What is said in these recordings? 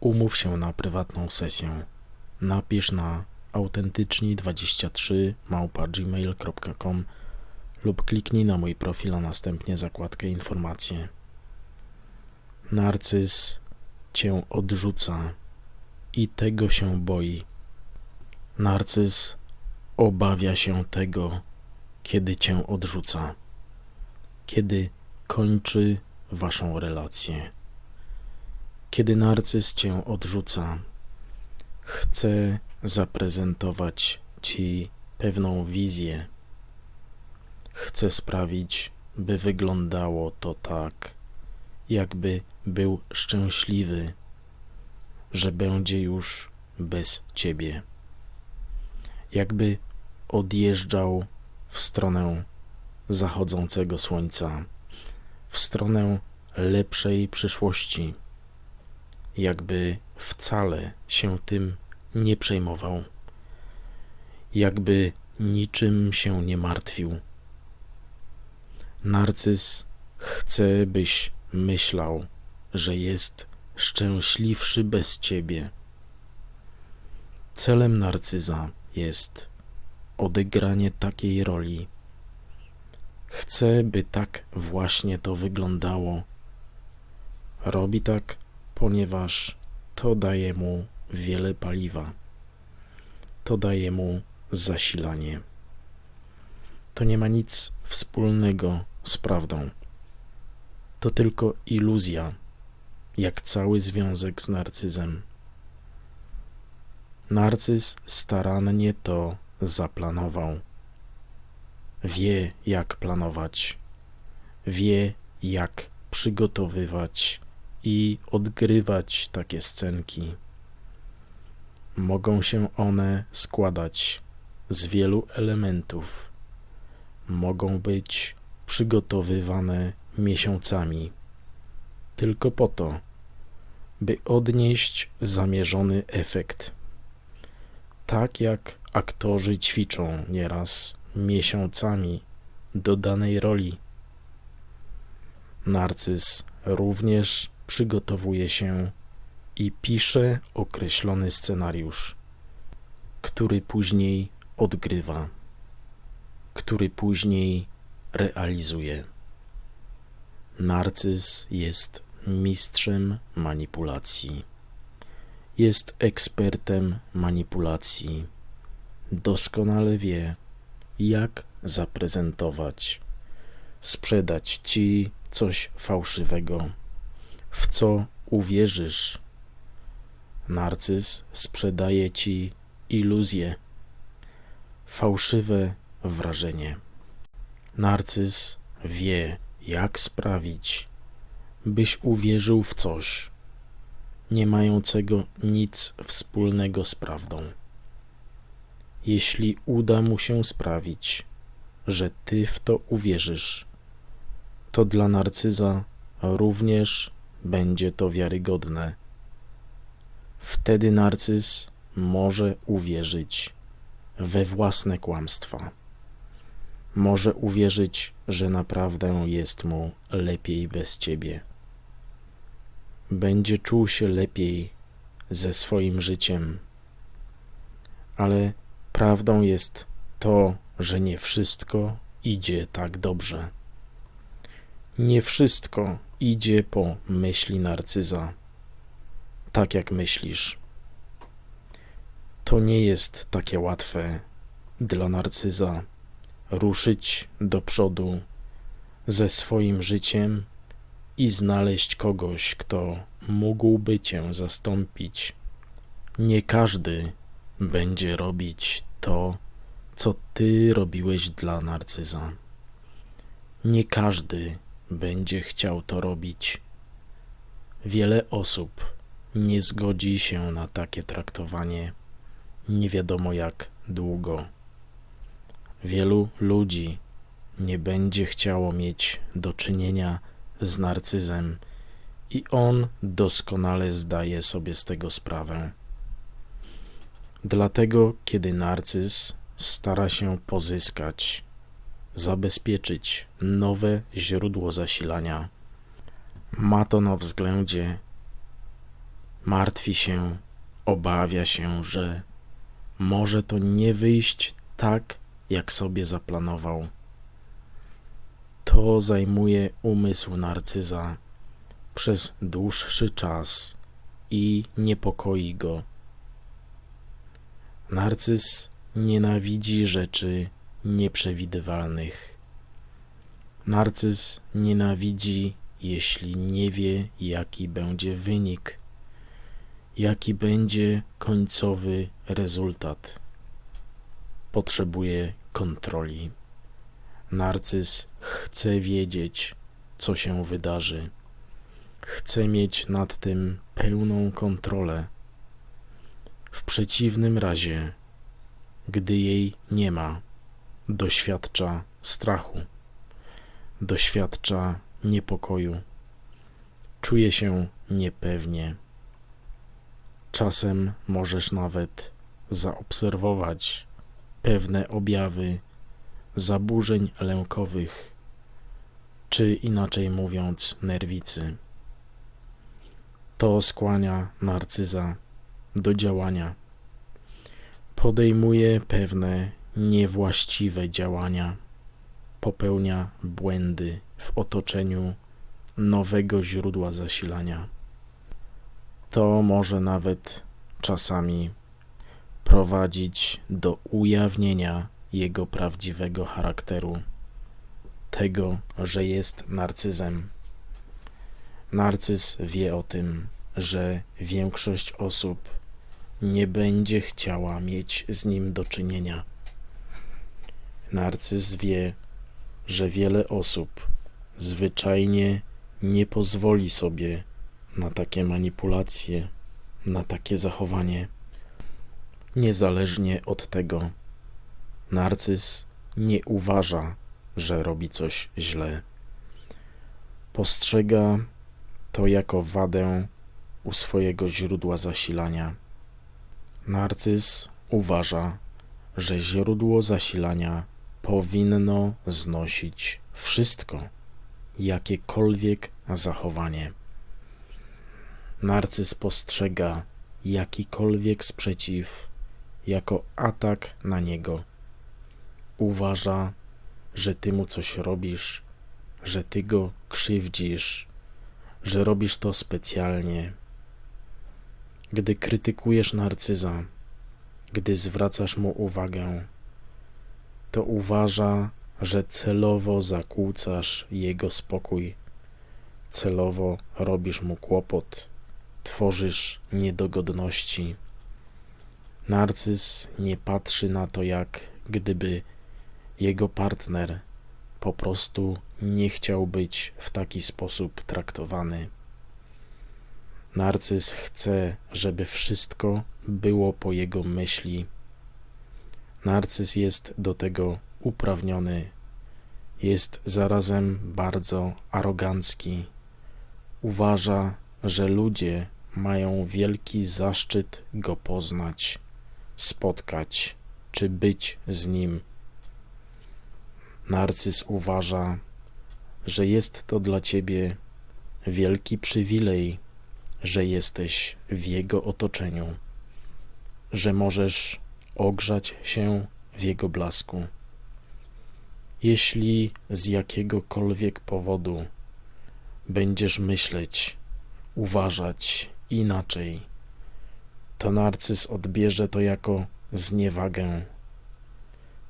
Umów się na prywatną sesję. Napisz na autentyczni23 małpa gmail.com lub kliknij na mój profil, a następnie zakładkę informacje. Narcyz cię odrzuca i tego się boi. Narcyz obawia się tego, kiedy cię odrzuca, kiedy kończy waszą relację. Kiedy narcyz cię odrzuca, chce zaprezentować ci pewną wizję. Chce sprawić, by wyglądało to tak, jakby był szczęśliwy, że będzie już bez ciebie. Jakby odjeżdżał w stronę zachodzącego słońca, w stronę lepszej przyszłości jakby wcale się tym nie przejmował, jakby niczym się nie martwił. Narcyz chce, byś myślał, że jest szczęśliwszy bez ciebie. Celem narcyza jest odegranie takiej roli. Chce, by tak właśnie to wyglądało. Robi tak ponieważ to daje mu wiele paliwa. To daje mu zasilanie. To nie ma nic wspólnego z prawdą. To tylko iluzja, jak cały związek z narcyzem. Narcyz starannie to zaplanował. Wie, jak planować, wie, jak przygotowywać i odgrywać takie scenki. Mogą się one składać z wielu elementów. Mogą być przygotowywane miesiącami, tylko po to, by odnieść zamierzony efekt. Tak jak aktorzy ćwiczą nieraz miesiącami do danej roli. Narcyz również przygotowuje się i pisze określony scenariusz, który później odgrywa, który później realizuje. Narcyz jest mistrzem manipulacji. Jest ekspertem manipulacji. Doskonale wie, jak zaprezentować, sprzedać ci coś fałszywego w co uwierzysz. Narcyz sprzedaje ci iluzję, fałszywe wrażenie. Narcyz wie, jak sprawić, byś uwierzył w coś, nie mającego nic wspólnego z prawdą. Jeśli uda mu się sprawić, że ty w to uwierzysz, to dla narcyza również będzie to wiarygodne. Wtedy narcyz może uwierzyć we własne kłamstwa. Może uwierzyć, że naprawdę jest mu lepiej bez ciebie. Będzie czuł się lepiej ze swoim życiem. Ale prawdą jest to, że nie wszystko idzie tak dobrze. Nie wszystko idzie po myśli narcyza, tak jak myślisz. To nie jest takie łatwe dla narcyza ruszyć do przodu ze swoim życiem i znaleźć kogoś, kto mógłby cię zastąpić. Nie każdy będzie robić to, co ty robiłeś dla narcyza. Nie każdy będzie chciał to robić. Wiele osób nie zgodzi się na takie traktowanie nie wiadomo jak długo. Wielu ludzi nie będzie chciało mieć do czynienia z narcyzem i on doskonale zdaje sobie z tego sprawę. Dlatego, kiedy narcyz stara się pozyskać, zabezpieczyć nowe źródło zasilania, ma to na względzie, martwi się, obawia się, że może to nie wyjść tak, jak sobie zaplanował. To zajmuje umysł narcyza przez dłuższy czas i niepokoi go. Narcyz nienawidzi rzeczy nieprzewidywalnych. Narcyz nienawidzi, jeśli nie wie, jaki będzie wynik, jaki będzie końcowy rezultat. Potrzebuje kontroli. Narcyz chce wiedzieć, co się wydarzy. Chce mieć nad tym pełną kontrolę. W przeciwnym razie, gdy jej nie ma, doświadcza strachu, doświadcza niepokoju, czuje się niepewnie. Czasem możesz nawet zaobserwować pewne objawy zaburzeń lękowych, czy inaczej mówiąc, nerwicy. To skłania narcyza do działania. Podejmuje pewne niewłaściwe działania, popełnia błędy w otoczeniu nowego źródła zasilania. To może nawet czasami prowadzić do ujawnienia jego prawdziwego charakteru, tego, że jest narcyzem. Narcyz wie o tym, że większość osób nie będzie chciała mieć z nim do czynienia. Narcyz wie, że wiele osób zwyczajnie nie pozwoli sobie na takie manipulacje, na takie zachowanie. Niezależnie od tego, narcyz nie uważa, że robi coś źle. Postrzega to jako wadę u swojego źródła zasilania. Narcyz uważa, że źródło zasilania powinno znosić wszystko, jakiekolwiek zachowanie. Narcyz postrzega jakikolwiek sprzeciw jako atak na niego. Uważa, że ty mu coś robisz, że ty go krzywdzisz, że robisz to specjalnie. Gdy krytykujesz narcyza, gdy zwracasz mu uwagę, to uważa, że celowo zakłócasz jego spokój, celowo robisz mu kłopot, tworzysz niedogodności. Narcyz nie patrzy na to, jak gdyby jego partner po prostu nie chciał być w taki sposób traktowany. Narcyz chce, żeby wszystko było po jego myśli. Narcyz jest do tego uprawniony, jest zarazem bardzo arogancki. Uważa, że ludzie mają wielki zaszczyt go poznać, spotkać czy być z nim. Narcyz uważa, że jest to dla ciebie wielki przywilej, że jesteś w jego otoczeniu, że możesz ogrzać się w jego blasku. Jeśli z jakiegokolwiek powodu będziesz myśleć, uważać inaczej, to narcyz odbierze to jako zniewagę.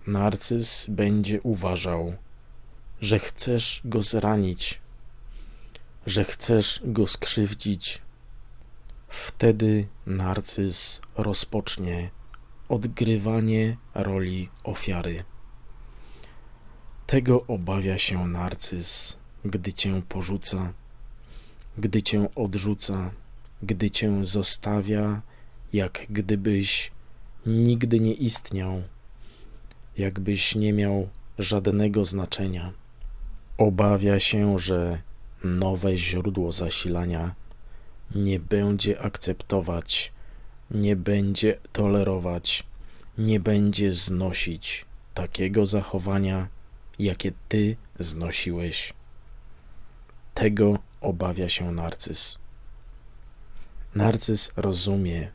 Narcyz będzie uważał, że chcesz go zranić, że chcesz go skrzywdzić. Wtedy narcyz rozpocznie odgrywanie roli ofiary. Tego obawia się narcyz, gdy cię porzuca, gdy cię odrzuca, gdy cię zostawia, jak gdybyś nigdy nie istniał, jakbyś nie miał żadnego znaczenia. Obawia się, że nowe źródło zasilania nie będzie akceptować, nie będzie tolerować, nie będzie znosić takiego zachowania, jakie ty znosiłeś. Tego obawia się narcyz. Narcyz rozumie,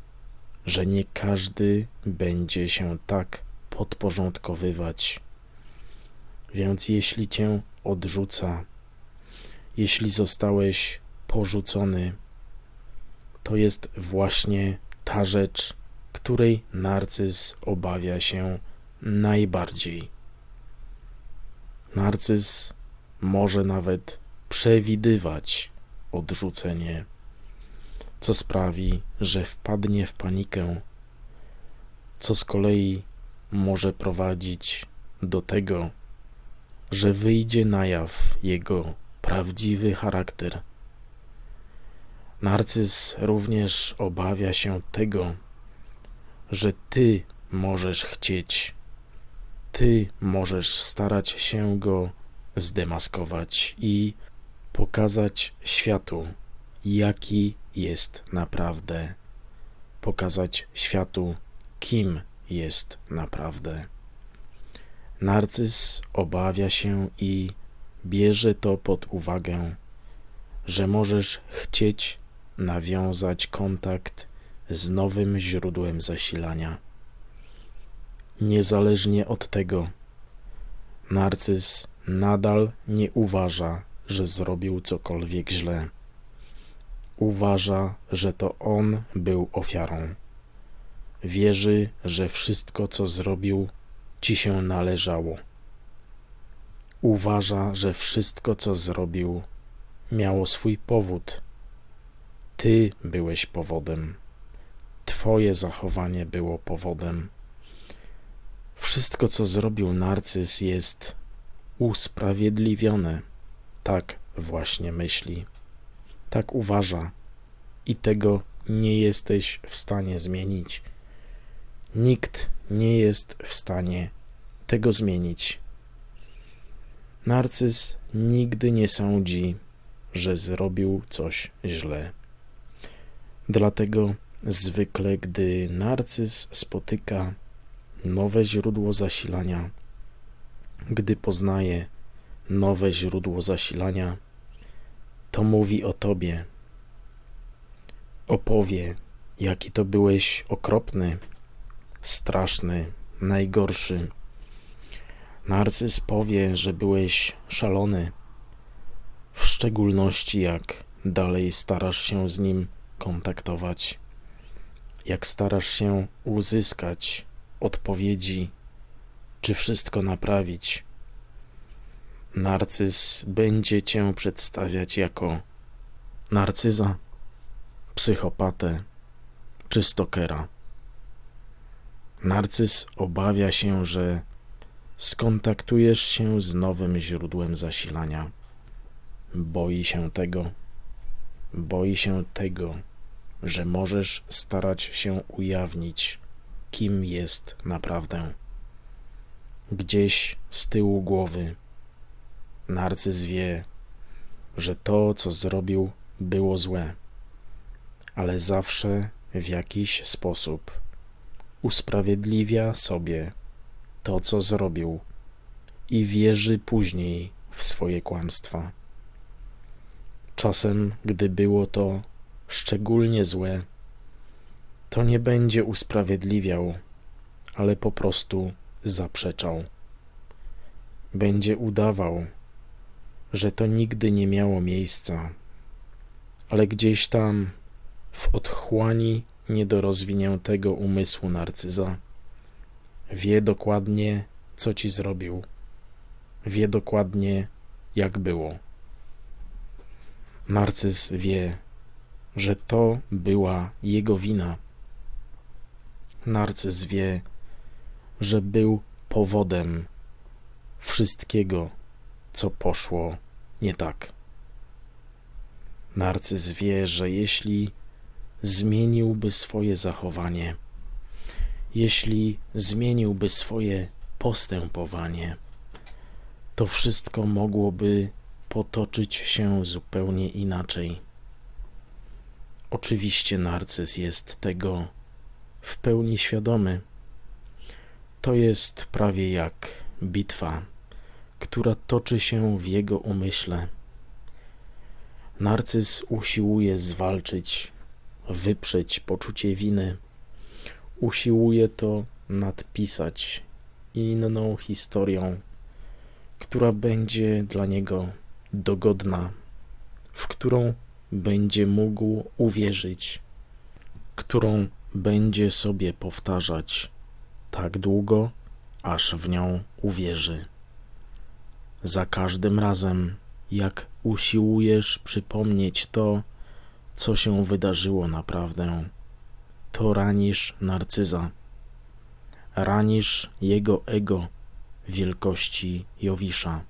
że nie każdy będzie się tak podporządkowywać. Więc jeśli cię odrzuca, jeśli zostałeś porzucony, to jest właśnie ta rzecz, której narcyz obawia się najbardziej. Narcyz może nawet przewidywać odrzucenie, co sprawi, że wpadnie w panikę, co z kolei może prowadzić do tego, że wyjdzie na jaw jego prawdziwy charakter. Narcyz również obawia się tego, że ty możesz chcieć, ty możesz starać się go zdemaskować i pokazać światu, jaki jest naprawdę, pokazać światu, kim jest naprawdę. Narcyz obawia się i bierze to pod uwagę, że możesz chcieć nawiązać kontakt z nowym źródłem zasilania. Niezależnie od tego, narcyz nadal nie uważa, że zrobił cokolwiek źle. Uważa, że to on był ofiarą. Wierzy, że wszystko, co zrobił, ci się należało. Uważa, że wszystko, co zrobił, miało swój powód. Ty byłeś powodem. Twoje zachowanie było powodem. Wszystko, co zrobił narcyz, jest usprawiedliwione. Tak właśnie myśli. Tak uważa i tego nie jesteś w stanie zmienić. Nikt nie jest w stanie tego zmienić. Narcyz nigdy nie sądzi, że zrobił coś źle. Dlatego zwykle, gdy narcyz spotyka nowe źródło zasilania, gdy poznaje nowe źródło zasilania, to mówi o tobie. Opowie, jaki to byłeś okropny, straszny, najgorszy. Narcyz powie, że byłeś szalony, w szczególności jak dalej starasz się z nim kontaktować, jak starasz się uzyskać odpowiedzi, czy wszystko naprawić. Narcyz będzie cię przedstawiać jako narcyza, psychopatę czy stokera. Narcyz obawia się, że skontaktujesz się z nowym źródłem zasilania. Boi się tego, boi się tego, że możesz starać się ujawnić, kim jest naprawdę. Gdzieś z tyłu głowy narcyz wie, że to, co zrobił, było złe, ale zawsze w jakiś sposób usprawiedliwia sobie to, co zrobił i wierzy później w swoje kłamstwa. Czasem, gdy było to szczególnie złe, to nie będzie usprawiedliwiał, ale po prostu zaprzeczał. Będzie udawał, że to nigdy nie miało miejsca, ale gdzieś tam w otchłani niedorozwiniętego umysłu narcyza wie dokładnie, co ci zrobił, wie dokładnie, jak było. Narcyz wie, że to była jego wina. Narcyz wie, że był powodem wszystkiego, co poszło nie tak. Narcyz wie, że jeśli zmieniłby swoje zachowanie, jeśli zmieniłby swoje postępowanie, to wszystko mogłoby potoczyć się zupełnie inaczej. Oczywiście narcyz jest tego w pełni świadomy. To jest prawie jak bitwa, która toczy się w jego umyśle. Narcyz usiłuje zwalczyć, wyprzeć poczucie winy. Usiłuje to nadpisać inną historią, która będzie dla niego dogodna, w którą będzie mógł uwierzyć, którą będzie sobie powtarzać tak długo, aż w nią uwierzy. Za każdym razem, jak usiłujesz przypomnieć to, co się wydarzyło naprawdę, to ranisz narcyza, ranisz jego ego wielkości Jowisza.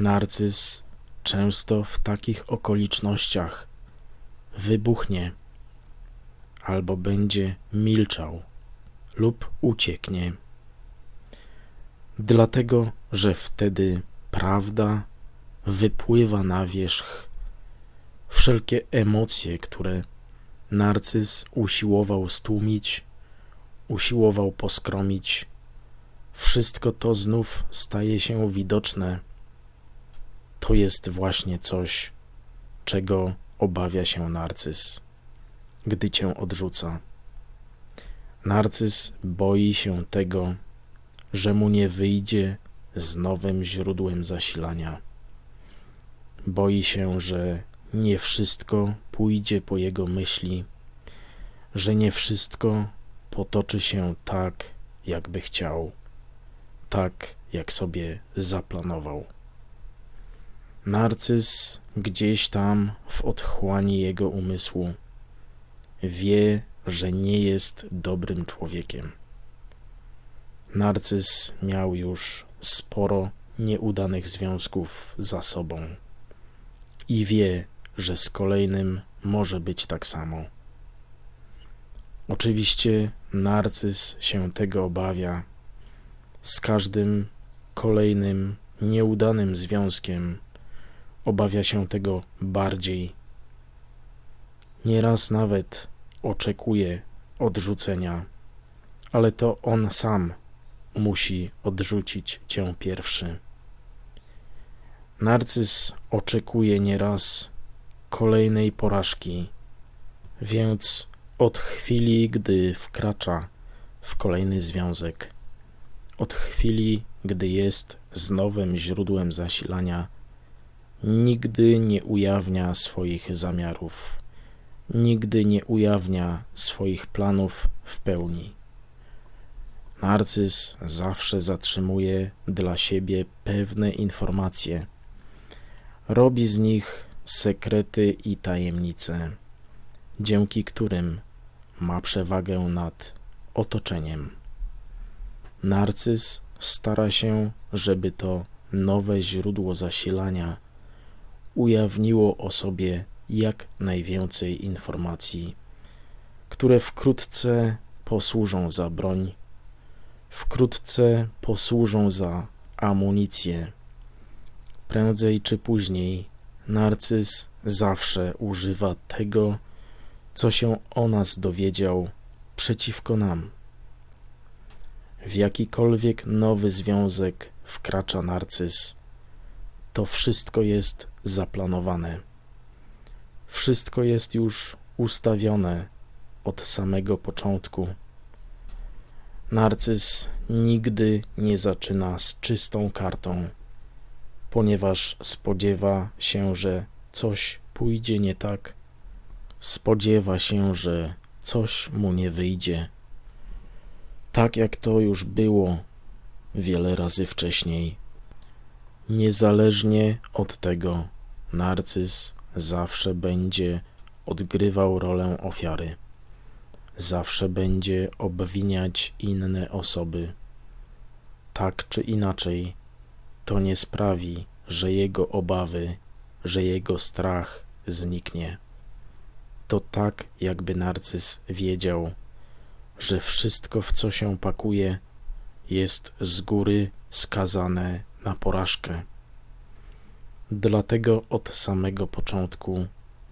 Narcyz często w takich okolicznościach wybuchnie albo będzie milczał lub ucieknie. Dlatego, że wtedy prawda wypływa na wierzch. Wszelkie emocje, które narcyz usiłował stłumić, usiłował poskromić, wszystko to znów staje się widoczne. To jest właśnie coś, czego obawia się narcyz, gdy cię odrzuca. Narcyz boi się tego, że mu nie wyjdzie z nowym źródłem zasilania. Boi się, że nie wszystko pójdzie po jego myśli, że nie wszystko potoczy się tak, jakby chciał, tak jak sobie zaplanował. Narcyz gdzieś tam w otchłani jego umysłu wie, że nie jest dobrym człowiekiem. Narcyz miał już sporo nieudanych związków za sobą i wie, że z kolejnym może być tak samo. Oczywiście narcyz się tego obawia. Z każdym kolejnym nieudanym związkiem obawia się tego bardziej. Nieraz nawet oczekuje odrzucenia, ale to on sam musi odrzucić cię pierwszy. Narcyz oczekuje nieraz kolejnej porażki, więc od chwili, gdy wkracza w kolejny związek, od chwili, gdy jest z nowym źródłem zasilania, nigdy nie ujawnia swoich zamiarów, nigdy nie ujawnia swoich planów w pełni. Narcyz zawsze zatrzymuje dla siebie pewne informacje, robi z nich sekrety i tajemnice, dzięki którym ma przewagę nad otoczeniem. Narcyz stara się, żeby to nowe źródło zasilania ujawniło o sobie jak najwięcej informacji, które wkrótce posłużą za broń, wkrótce posłużą za amunicję. Prędzej czy później narcyz zawsze używa tego, co się o nas dowiedział przeciwko nam. W jakikolwiek nowy związek wkracza narcyz, to wszystko jest zaplanowane. Wszystko jest już ustawione od samego początku. Narcyz nigdy nie zaczyna z czystą kartą, ponieważ spodziewa się, że coś pójdzie nie tak, spodziewa się, że coś mu nie wyjdzie. Tak jak to już było wiele razy wcześniej. Niezależnie od tego, narcyz zawsze będzie odgrywał rolę ofiary. Zawsze będzie obwiniać inne osoby. Tak czy inaczej, to nie sprawi, że jego obawy, że jego strach zniknie. To tak, jakby narcyz wiedział, że wszystko, w co się pakuje, jest z góry skazane na porażkę. Dlatego od samego początku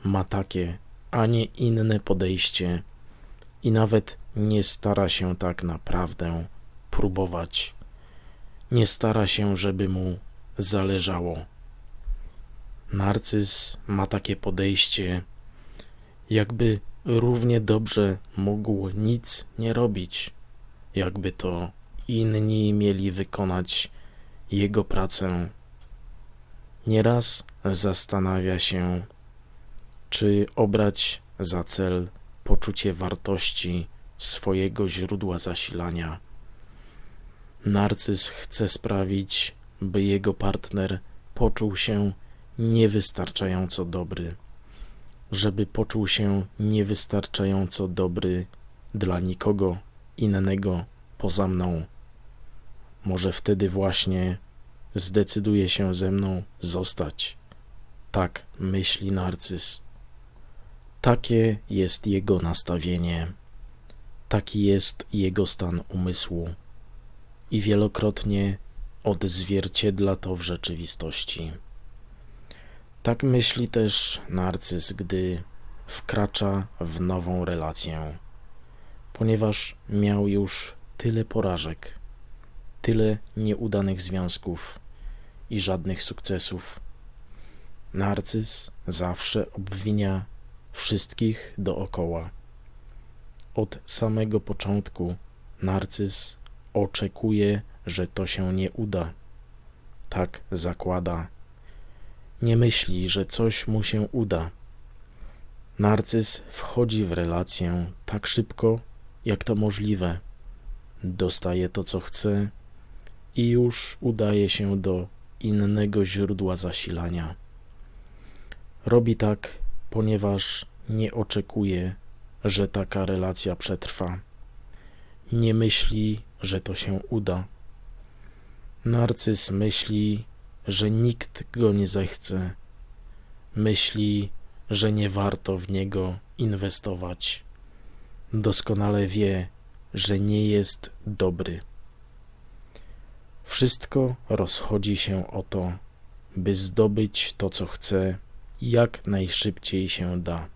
ma takie, a nie inne podejście i nawet nie stara się tak naprawdę próbować. Nie stara się, żeby mu zależało. Narcyz ma takie podejście, jakby równie dobrze mógł nic nie robić, jakby to inni mieli wykonać jego pracę. Nieraz zastanawia się, czy obrać za cel poczucie wartości swojego źródła zasilania. Narcyz chce sprawić, by jego partner poczuł się niewystarczająco dobry, żeby poczuł się niewystarczająco dobry dla nikogo innego poza mną. Może wtedy właśnie zdecyduje się ze mną zostać. Tak myśli narcyz. Takie jest jego nastawienie, taki jest jego stan umysłu i wielokrotnie odzwierciedla to w rzeczywistości. Tak myśli też narcyz, gdy wkracza w nową relację, ponieważ miał już tyle porażek, tyle nieudanych związków i żadnych sukcesów. Narcyz zawsze obwinia wszystkich dookoła. Od samego początku narcyz oczekuje, że to się nie uda. Tak zakłada. Nie myśli, że coś mu się uda. Narcyz wchodzi w relację tak szybko, jak to możliwe. Dostaje to, co chce i już udaje się do innego źródła zasilania. Robi tak, ponieważ nie oczekuje, że taka relacja przetrwa. Nie myśli, że to się uda. Narcyz myśli, że nikt go nie zechce. Myśli, że nie warto w niego inwestować. Doskonale wie, że nie jest dobry. Wszystko rozchodzi się o to, by zdobyć to, co chce, jak najszybciej się da.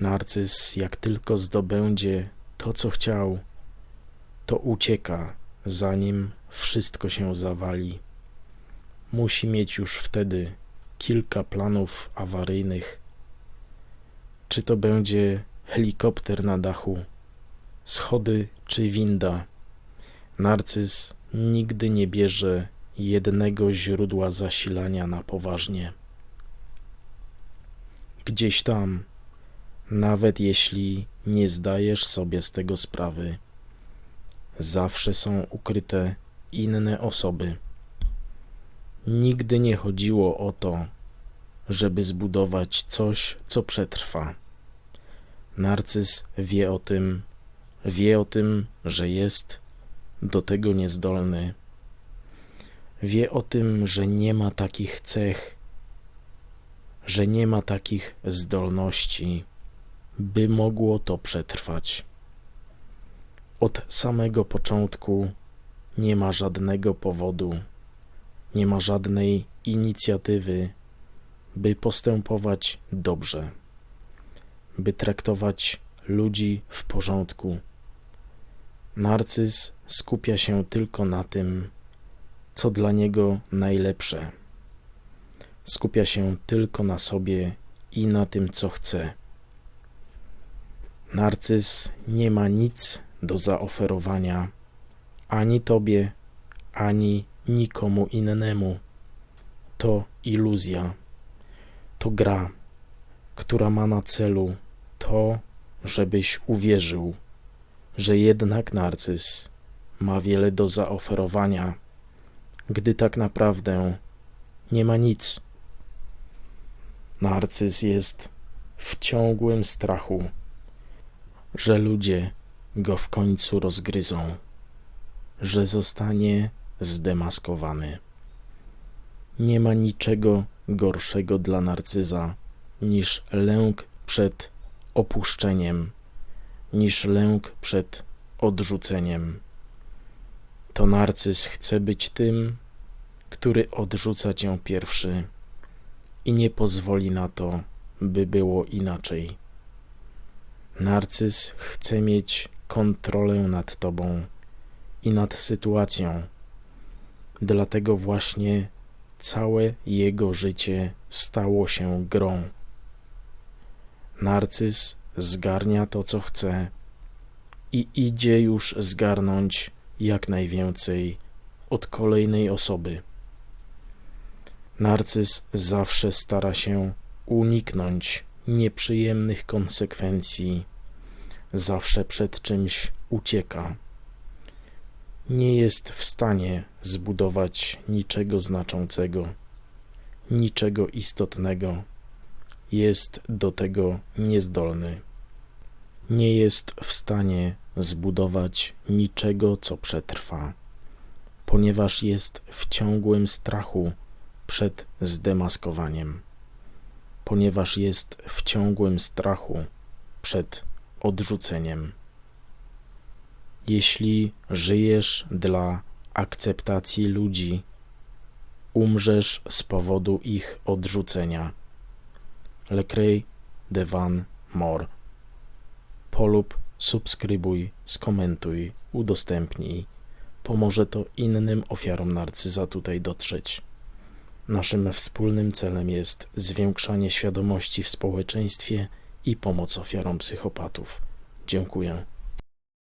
Narcyz, jak tylko zdobędzie to, co chciał, to ucieka, zanim wszystko się zawali. Musi mieć już wtedy kilka planów awaryjnych. Czy to będzie helikopter na dachu, schody czy winda. Narcyz nigdy nie bierze jednego źródła zasilania na poważnie. Gdzieś tam, nawet jeśli nie zdajesz sobie z tego sprawy, zawsze są ukryte inne osoby. Nigdy nie chodziło o to, żeby zbudować coś, co przetrwa. Narcyz wie o tym, wie o tym, że jest do tego niezdolny. Wie o tym, że nie ma takich cech, że nie ma takich zdolności, by mogło to przetrwać. Od samego początku nie ma żadnego powodu, nie ma żadnej inicjatywy, by postępować dobrze, by traktować ludzi w porządku. Narcyz skupia się tylko na tym, co dla niego najlepsze. Skupia się tylko na sobie i na tym, co chce. Narcyz nie ma nic do zaoferowania ani tobie, ani nikomu innemu. To iluzja, to gra, która ma na celu to, żebyś uwierzył, że jednak narcyz ma wiele do zaoferowania, gdy tak naprawdę nie ma nic. Narcyz jest w ciągłym strachu, że ludzie go w końcu rozgryzą, że zostanie zdemaskowany. Nie ma niczego gorszego dla narcyza niż lęk przed opuszczeniem niż lęk przed odrzuceniem. To narcyz chce być tym, który odrzuca cię pierwszy i nie pozwoli na to, by było inaczej. Narcyz chce mieć kontrolę nad tobą i nad sytuacją. Dlatego właśnie całe jego życie stało się grą. Narcyz zgarnia to, co chce i idzie już zgarnąć jak najwięcej od kolejnej osoby. Narcyz zawsze stara się uniknąć nieprzyjemnych konsekwencji, zawsze przed czymś ucieka. Nie jest w stanie zbudować niczego znaczącego, niczego istotnego. Jest do tego niezdolny. Nie jest w stanie zbudować niczego, co przetrwa, ponieważ jest w ciągłym strachu przed zdemaskowaniem, ponieważ jest w ciągłym strachu przed odrzuceniem. Jeśli żyjesz dla akceptacji ludzi, umrzesz z powodu ich odrzucenia. Lecrae de Van Mor. Polub, subskrybuj, skomentuj, udostępnij. Pomoże to innym ofiarom narcyza tutaj dotrzeć. Naszym wspólnym celem jest zwiększanie świadomości w społeczeństwie i pomoc ofiarom psychopatów. Dziękuję.